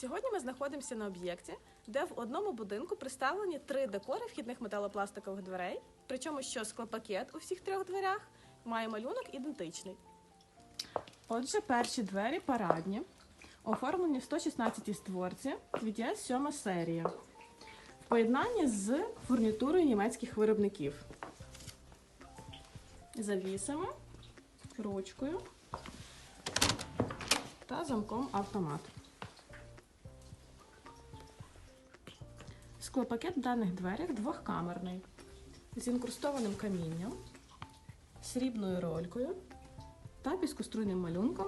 Сьогодні ми знаходимося на об'єкті, де в одному будинку представлені три декори вхідних металопластикових дверей. Причому що склопакет у всіх трьох дверях має малюнок ідентичний. Отже, перші двері парадні, оформлені в 116 створці, VTS 7 серія. В поєднанні з фурнітурою німецьких виробників. Завісами, ручкою та замком автомат. Склопакет в даних дверях двохкамерний з інкрустованим камінням, срібною ролькою та піскоструйним малюнком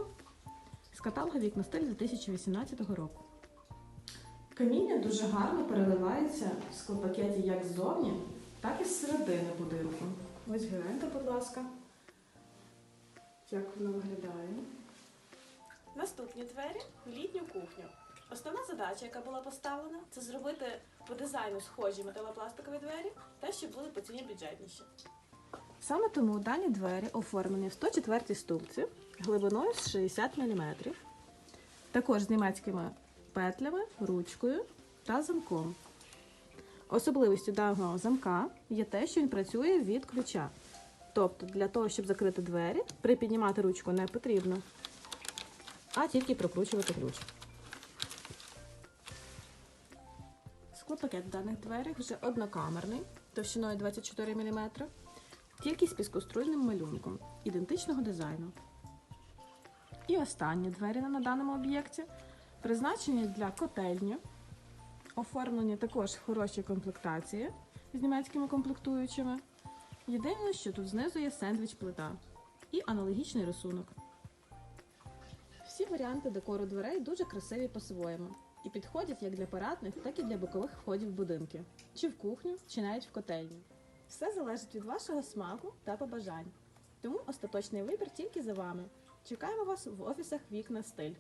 з каталога вікна стиль 2018 року. Каміння дуже гарно переливається в склопакеті як ззовні, так і з середини будинку. Ось гляньте, будь ласка, як воно виглядає. Наступні двері в літню кухню. Основна задача, яка була поставлена, це зробити по дизайну схожі металопластикові двері, та щоб були по ціні бюджетніші. Саме тому дані двері оформлені в 104 ступці глибиною з 60 мм, також з німецькими петлями, ручкою та замком. Особливістю даного замка є те, що він працює від ключа. Тобто для того, щоб закрити двері, припіднімати ручку не потрібно, а тільки прокручувати ключ. Склопакет в даних дверях вже однокамерний, товщиною 24 мм, тільки з піскоструйним малюнком ідентичного дизайну. І останні двері на даному об'єкті призначені для котельні, оформлені також в хорошій комплектації з німецькими комплектуючими. Єдине, що тут знизу є сендвіч плита і аналогічний рисунок. Всі варіанти декору дверей дуже красиві по-своєму і підходять як для парадних, так і для бокових входів в будинки, чи в кухню, чи навіть в котельню. Все залежить від вашого смаку та побажань. Тому остаточний вибір тільки за вами. Чекаємо вас в офісах Вікна Стиль.